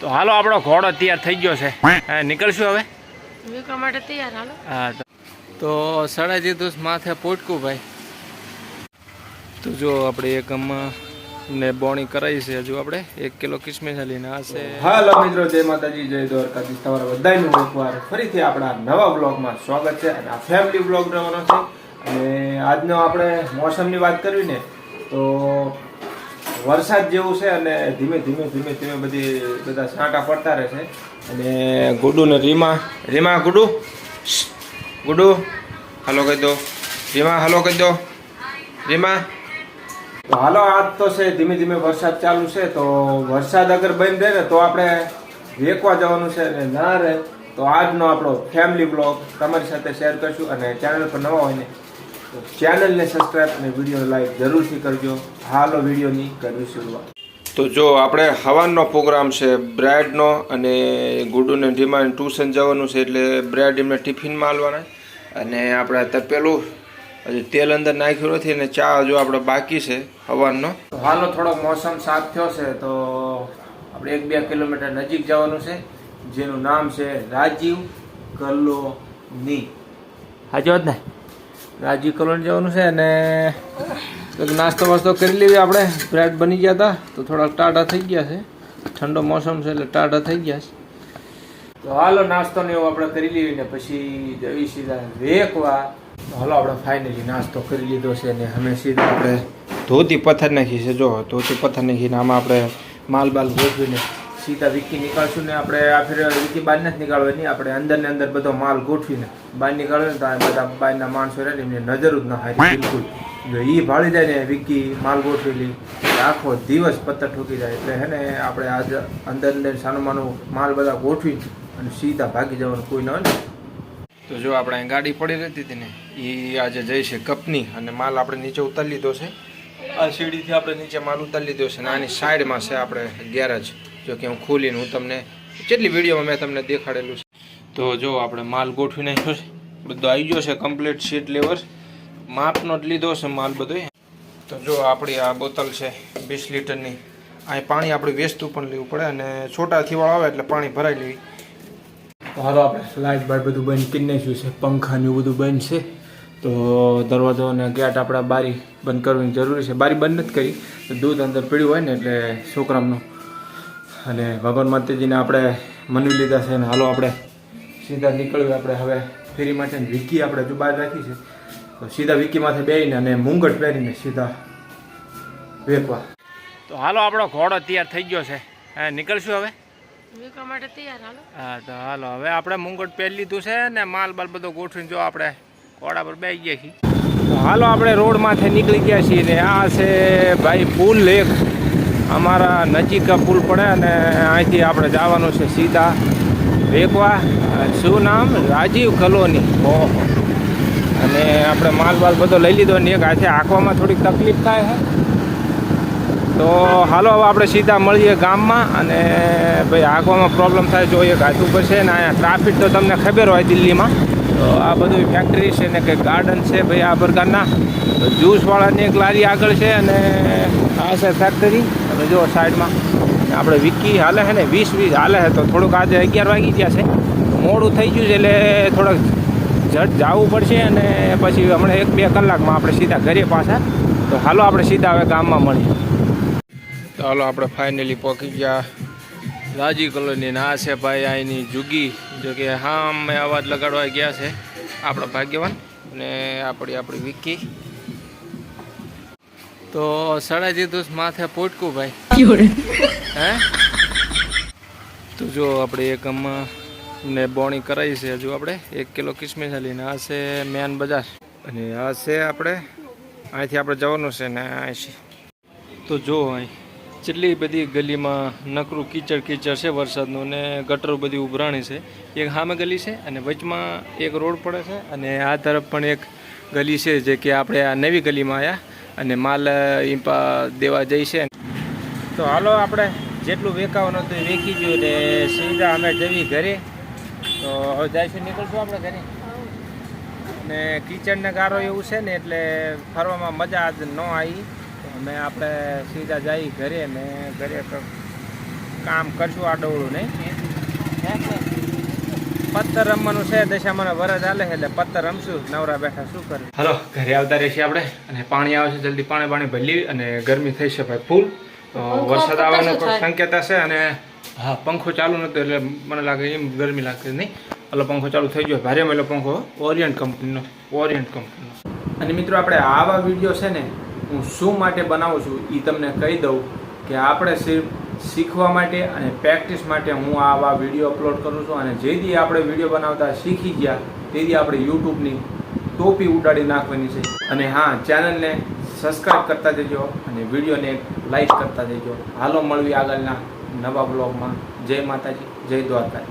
તો હાલો આપણો ઘોડો તૈયાર થઈ ગયો છે. નીકળશું હવે? વિકવા માટે તૈયાર હાલો. હા તો- સાડા માથે પોટકું ભાઈ. તો જો આપણે એક ને બોણી કરાવી છે હજુ આપણે. એક કિલો કિસમિસ લઈને આ છે. હાલો મિત્રો જય માતાજી જય દ્વારકાધીશ. તમારા બધાનું એકવાર ફરીથી આપણા નવા બ્લોગમાં સ્વાગત છે અને આ ફેમિલી બ્લોગ રહેવાનો છે. અને આજનો આપણે મોસમની વાત કરવી ને તો વરસાદ જેવું છે અને ધીમે ધીમે ધીમે ધીમે બધી બધા છાંટા પડતા રહે છે. અને ગુડુ ને રીમા રીમા ગુડુ? ગુડુ, હાલો કહી દો. રીમા, હલો કહી દો. રીમા? તો હાલો, આજ તો છે, ધીમે ધીમે વરસાદ ચાલુ છે, તો વરસાદ અગર બંધ રહે ને તો આપણે વેકવા જવાનું છે અને ના રહે, તો આજનો આપણો ફેમિલી બ્લોગ તમારી સાથે શેર કરશું અને ચેનલ પર નવા હોય ને ચેનલને સબસ્ક્રાઈબ અને વીડિયો લાઈક જરૂરથી કરજો. હાલો વિડીયોની કરવી શરૂઆત. તો જો આપણે હવાનનો પ્રોગ્રામ છે બ્રેડનો અને ગુડુને ડિમાન્ડ ટ્યુશન જવાનું છે એટલે બ્રેડ એમને ટિફિનમાં હાલવાના અને આપણે તપેલું હજુ તેલ અંદર નાખ્યું નથી અને ચા હજુ આપણે બાકી છે હવાનનો. હાલો થોડો મોસમ સાફ થયો છે તો આપણે એક બે કિલોમીટર નજીક જવાનું છે જેનું નામ છે રાજીવ કલોની હાજો જ ને? રાજીવ કોલોની જવાનું છે અને નાસ્તો વાસ્તો કરી લેવી આપણે. બ્રેડ બની ગયા હતા તો થોડા ટાઢા થઈ ગયા છે. ઠંડો મોસમ છે એટલે ટાઢા થઈ ગયા છે. તો હાલો નાસ્તો ને એવું આપણે કરી લેવી ને પછી જવી સીધા વેકવા. હાલો, આપણે ફાઇનલી નાસ્તો કરી લીધો છે ને અમે સીધા આપણે ધોતી પથ્થર નાખી છે. જો, ધોતી પથ્થર નાખીને આમાં આપણે માલ બાલ ગોઠવીને સીધા વિકી નીકાળશું ને આપણે આ ફેર વિકી બહાર નથી નીકાળવા નહીં આપણે અંદર ને અંદર બધો માલ ગોઠવીને બહાર નીકળ્યો ને તો આ બધા બહારના માણસો રહે ને એમને નજર જ ના હારી બિલકુલ. જો એ ભાળી જાય ને વિકી માલ ગોઠવેલી આખો દિવસ પથ્થર ઠોકી જાય. એટલે હે ને આપણે આજ અંદર અંદર સાનું માનું માલ બધા ગોઠવી અને સીધા ભાગી જવાનું કોઈ ન હોય ને. તો જો આપણે અહીં ગાડી પડી રહેતી હતી ને એ આજે જઈ છે કપની અને માલ આપણે નીચે ઉતારી લીધો છે. આ સીડીથી આપણે નીચે માલ ઉતારી લીધો છે અને આની સાઈડમાં છે આપણે ગેરેજ. જો કે હું ખોલીને હું તમને કેટલી વિડીયોમાં મેં તમને દેખાડેલું છે. તો જો આપણે માલ ગોઠવી નાખ્યો છે. બધો આવી ગયો છે કમ્પ્લીટ શીટ લેવર માપનો જ લીધો છે માલ બધો. તો જો આપણી આ બોતલ છે વીસ લીટરની. આ પાણી આપણે વેચતું પણ લેવું પડે અને છોટા થીવાળ આવે એટલે પાણી ભરાઈ લેવી. હાલો આપણે લાઇટ બાઇટ બધું બંધ કરી નાખ્યું છે. પંખાનું બધું બંધ છે. તો દરવાજો અને ગેટ આપણા બારી બંધ કરવાની જરૂરી છે. બારી બંધ નથી કરી. દૂધ અંદર પીળ્યું હોય ને એટલે છોકરામનું અને ભગવાન માતાજીને આપણે મનવી લીધા છે અને હાલો આપણે સીધા નીકળ્યું આપણે હવે ફેરી માટે વિકી આપણે જો બહાર રાખી છે તો સીધા વિકી માથે બેહીને અને મુંગટ પહેરીને સીધા વેકવા. તો હાલો આપણો ઘોડો તૈયાર થઈ ગયો છે. હે નીકળશું હવે? માટે તૈયાર હાલો. હા તો હાલો હવે આપણે મુંગટ પહેરી લીધું છે ને માલ બાલ બધો ગોઠવીને જો આપણે ઘોડા પર બેસી ગયા છીએ. તો હાલો આપણે રોડ માથે નીકળી ગયા છીએ ને આ છે ભાઈ પુલ લેક. અમારા નજીક પુલ પડે અને અહીંથી આપણે જવાનું છે સીધા વેકવા. શું નામ? રાજીવ કલોની. ઓહો. અને આપણે માલ બાલ બધો લઈ લીધો ને એક હાથે આંખવામાં થોડીક તકલીફ થાય છે તો હાલો, હવે આપણે સીધા મળીએ ગામમાં અને ભાઈ આંખવામાં પ્રોબ્લેમ થાય જોઈએ એક હાથ ઉપર છે ને અહીંયા ટ્રાફિક તો તમને ખબર હોય દિલ્હીમાં. તો આ બધું ફેક્ટરી છે ને કંઈક ગાર્ડન છે ભાઈ આ પ્રકારના. જ્યુસવાળાની એક લારી આગળ છે અને આ છે ફેક્ટરી તમે જુઓ સાઈડમાં આપણે વિકી હાલે છે ને, વીસ વીસ હાલે છે, તો થોડુંક આજે અગિયાર વાગી ગયા છે. મોડું થઈ ગયું છે એટલે થોડોક ઝટ જવું પડશે અને પછી હમણાં એક બે કલાકમાં આપણે સીધા ઘરે પાછા. તો હાલો આપણે સીધા હવે ગામમાં મળીએ. તો હાલો આપણે ફાઇનલી પહોંચી ગયા. રાજી કોલોની ના છે ભાઈ અહીંની જુગી, જો કે હા અમે અવાજ લગાડવા ગયા છે. આપણા ભાગ્યવાન અને આપણી આપણી વિકી તો સાડા દીધું માથે પોટકું ભાઈ. હે? તો જો આપણે એક ને બોણી કરાવી છે હજુ આપણે. એક કિલો કિસમિસ લઈને આ છે મેન બજાર. અને આ છે આપણે અહીંથી આપણે જવાનું છે ને અહીંથી તો જો અહીં જેટલી બધી ગલીમાં નકરું કીચડ કીચડ છે વરસાદનું ને ગટરો બધી ઉભરાણી છે એક સામે ગલી છે અને વચમાં એક રોડ પડે છે અને આ તરફ પણ એક ગલી છે જે કે આપણે આ નવી ગલીમાં આવ્યા અને માલ ઈંપા દેવા જઈ છે. તો હાલો આપણે જેટલું વેકાવાનું હતું એ વેકી ગયું ને સીધા અમે જવી ઘરે. તો હવે જઈશું નીકળશું આપણે ઘરે. ને કિચનને ગારો એવું છે ને એટલે ફરવામાં મજા આજ ન આવી. અમે આપણે સીધા જઈ ઘરે ને ઘરે કામ કરશું આડોળું ડોળું નહીં. પત્તર રમવાનું છે દશામાં વરસ હાલે છે એટલે પત્તર રમશું. નવરા બેઠા શું કરે હલો ઘરે આવતા રહીશું આપણે અને પાણી આવે છે જલ્દી પાણી પાણી ભરી અને ગરમી થઈ છે ભાઈ ફૂલ. તો વરસાદ આવવાનો? સંકેત હશે અને હા પંખો ચાલુ નતો એટલે મને લાગે એમ ગરમી લાગતી નહીં. એટલે પંખો ચાલુ થઈ ગયો. ભારે મેલો પંખો ઓરિયન્ટ કંપનીનો ઓરિયન્ટ કંપનીનો અને મિત્રો આપણે આવા વીડિયો છે ને હું શું માટે બનાવું છું એ તમને કહી દઉં કે આપણે સિર્ફ શીખવા માટે અને પ્રેક્ટિસ માટે હું આવા વીડિયો અપલોડ કરું છું અને જેથી આપણે વીડિયો બનાવતા શીખી ગયા, તેથી આપણે યુટ્યુબની ટોપી ઉડાડી નાખવાની છે. અને હા, ચેનલને સબસ્ક્રાઇબ કરતા જજો અને વિડીયોને લાઈક કરતા જજો. હાલો, મળવી આગળના નવા બ્લોગમાં. જય માતાજી, જય દ્વારકા